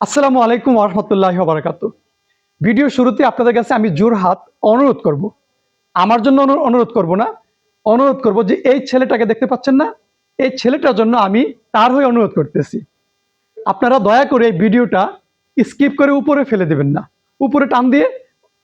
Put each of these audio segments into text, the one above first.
আসসালামু আলাইকুম আরহামতুল্লাহ বারাকাতু ভিডিও শুরুতে আপনাদের কাছে আমি জোর হাত অনুরোধ করব। আমার জন্য অনুরোধ করব না, অনুরোধ করব যে এই ছেলেটাকে দেখতে পাচ্ছেন না, এই ছেলেটার জন্য আমি তার হয়ে অনুরোধ করতেছি। আপনারা দয়া করে এই ভিডিওটা স্কিপ করে উপরে ফেলে দিবেন না, উপরে টান দিয়ে,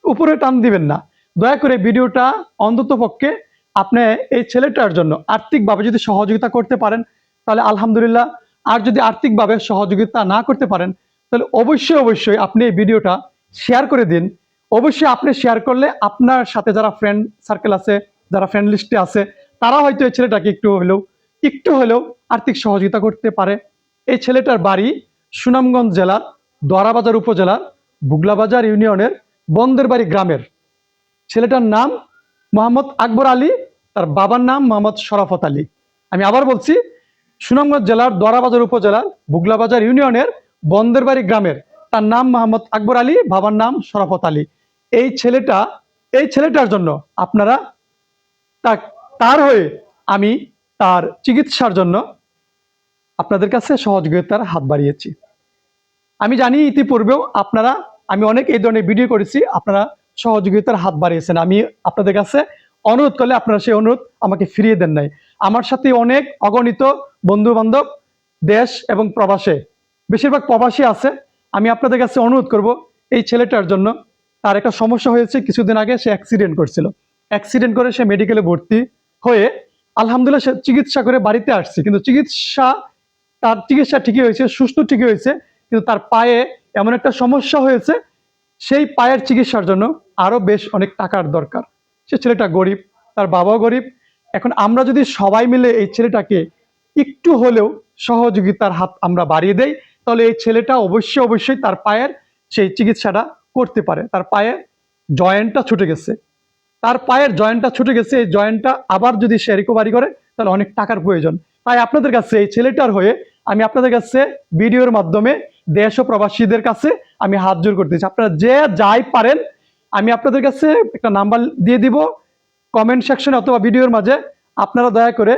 উপরে টান দিবেন না। দয়া করে ভিডিওটা অন্তত পক্ষে আপনি এই ছেলেটার জন্য আর্থিকভাবে যদি সহযোগিতা করতে পারেন, তাহলে আলহামদুলিল্লাহ। আর যদি আর্থিকভাবে সহযোগিতা না করতে পারেন তাহলে অবশ্যই অবশ্যই আপনি এই ভিডিওটা শেয়ার করে দিন। অবশ্যই আপনি শেয়ার করলে আপনার সাথে যারা ফ্রেন্ড সার্কেল আছে, যারা ফ্রেন্ড লিস্টে আছে, তারা হয়তো এই ছেলেটাকে একটু হলেও একটু হলেও আর্থিক সহযোগিতা করতে পারে। এই ছেলেটার বাড়ি সুনামগঞ্জ জেলার, দোয়ারাবাজার উপজেলার, বুগলাবাজার ইউনিয়নের বন্দেরবাড়ি গ্রামের। ছেলেটার নাম মোহাম্মদ আকবর আলী, তার বাবার নাম মোহাম্মদ শরাফত আলী। আমি আবার বলছি, সুনামগঞ্জ জেলার, দোয়ারাবাজার উপজেলার, বুগলাবাজার ইউনিয়নের বন্দেরবাড়ি গ্রামের, তার নাম মোহাম্মদ আকবর আলী, বাবার নাম শরাফত আলী। এই ছেলেটা, এই ছেলেটার জন্য আপনারা তার হয়ে আমি তার চিকিৎসার জন্য আপনাদের কাছে সহযোগিতার হাত বাড়িয়েছি। আমি জানি ইতিপূর্বেও আপনারা, আমি অনেক এই ধরনের ভিডিও করেছি, আপনারা সহযোগিতার হাত বাড়িয়েছেন। আমি আপনাদের কাছে অনুরোধ করলে আপনারা সেই অনুরোধ আমাকে ফিরিয়ে দেন নাই। আমার সাথে অনেক অগণিত বন্ধু বান্ধব দেশ এবং প্রবাসে বেশিরভাগ প্রবাসী আছে। আমি আপনাদের কাছে অনুরোধ করব, এই ছেলেটার জন্য। তার একটা সমস্যা হয়েছে, কিছুদিন আগে সে অ্যাক্সিডেন্ট করছিল। অ্যাক্সিডেন্ট করে সে মেডিকেলে ভর্তি হয়ে আলহামদুলিল্লাহ সে চিকিৎসা করে বাড়িতে আসছে। কিন্তু চিকিৎসা, তার চিকিৎসা ঠিকই হয়েছে, সুস্থ ঠিকই হয়েছে, কিন্তু তার পায়ে এমন একটা সমস্যা হয়েছে, সেই পায়ের চিকিৎসার জন্য আরও বেশ অনেক টাকার দরকার। সে ছেলেটা গরিব, তার বাবাও গরিব। এখন আমরা যদি সবাই মিলে এই ছেলেটাকে একটু হলেও সহযোগিতার হাত আমরা বাড়িয়ে দেই তাহলে এই ছেলেটা অবশ্যই অবশ্যই তার পায়ের সেই চিকিৎসাটা করতে পারে। তার পায়ের জয়েন্টটা ছুটে গেছে। তার পায়ের জয়েন্টটা ছুটে গেছে, এই জয়েন্টটা আবার যদি সে রিকভারি করে, তাহলে অনেক টাকার প্রয়োজন। তাই আপনাদের কাছে, এই ছেলেটার হয়ে আমি আপনাদের কাছে ভিডিওর মাধ্যমে দেশ ও প্রবাসীদের কাছে আমি হাত জোর করতেছি আপনারা যে যাই পারেন, আমি আপনাদের কাছে একটা নাম্বার দিয়ে দিব। কমেন্ট সেকশনে অথবা ভিডিওর মাঝে আপনারা দয়া করে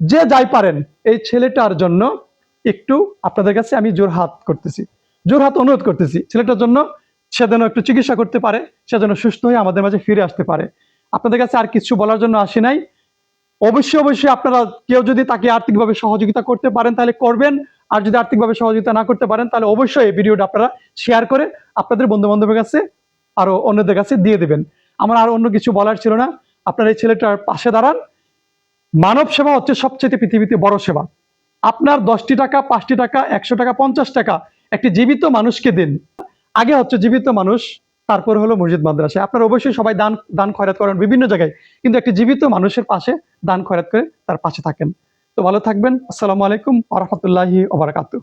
যে যাই পারেন, এই ছেলেটার জন্য একটু আপনাদের কাছে আমি জোর হাত করতেছি। জোর হাত অনুরোধ করতেছি, ছেলেটার জন্য সে যেন একটু চিকিৎসা করতে পারে, সে যেন সুস্থ হয়ে আমাদের মাঝে ফিরে আসতে পারে। আপনাদের কাছে আর কিছু বলার জন্য আসি নাই। অবশ্যই অবশ্যই আপনারা কেউ যদি তাকে আর্থিকভাবে সহযোগিতা করতে পারেন, তাহলে করবেন। আর যদি আর্থিকভাবে সহযোগিতা না করতে পারেন, তাহলে অবশ্যই এই ভিডিওটা আপনারা শেয়ার করে আপনাদের বন্ধু বান্ধবের কাছে আরও অন্যদের কাছে দিয়ে দেবেন। আমার আর অন্য কিছু বলার ছিল না। আপনারা এই ছেলেটার পাশে দাঁড়ান। মানব সেবা হচ্ছে সবচেয়ে পৃথিবীতে বড় সেবা। আপনার দশটি টাকা, পাঁচটি টাকা, একশো টাকা, পঞ্চাশ টাকা একটি জীবিত মানুষকে দিন। আগে হচ্ছে জীবিত মানুষ, তারপর হলো মসজিদ, মাদ্রাসা। আপনার অবশ্যই সবাই দান দান খয়রাত করেন বিভিন্ন জায়গায়। কিন্তু একটি জীবিত মানুষের পাশে দান খয়রাত করে তার পাশে থাকেন। তো ভালো থাকবেন। আসসালামু আলাইকুম আ ওবরাকাতু